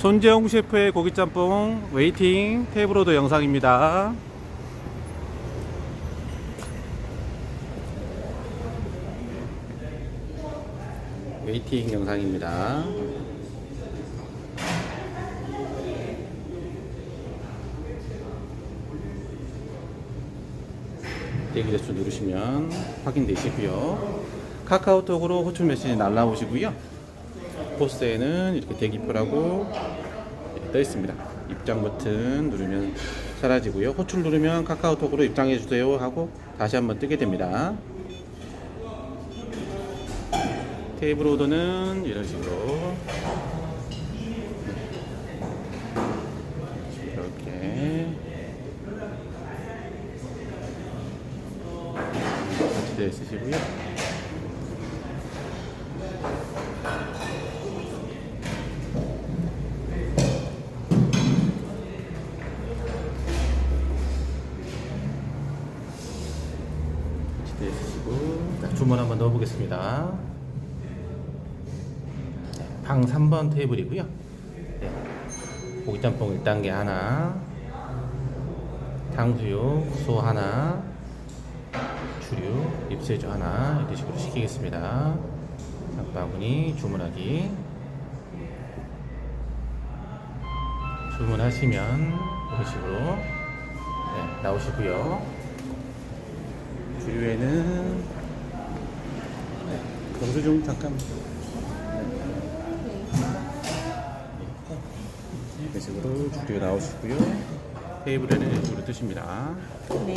손재홍 셰프의 고기짬뽕 웨이팅 테이블오더 영상입니다. 웨이팅 영상입니다. 대기 대수 누르시면 확인되시고요. 카카오톡으로 호출 메시지 날라오시고요. 포스에는 이렇게 대기표라고 떠 있습니다. 입장 버튼 누르면 사라지고요. 호출 누르면 카카오톡으로 입장해 주세요 하고 다시 한번 뜨게 됩니다. 테이블 오더는 이런 식으로 이렇게 같이 되어 있으시고요. 있으시고 자, 주문 한번 넣어보겠습니다. 네, 방 3번 테이블이고요. 네, 고기짬뽕 1단계 하나, 탕수육 소 하나, 주류 립세주 하나 이런 식으로 시키겠습니다. 장바구니 주문하기 주문하시면 이런 식으로 네, 나오시고요. 주류에는 네, 영수증 잠깐 이런 식으로 주류가 나오시고요. 테이블에는 식으로 뜨십니다. 네.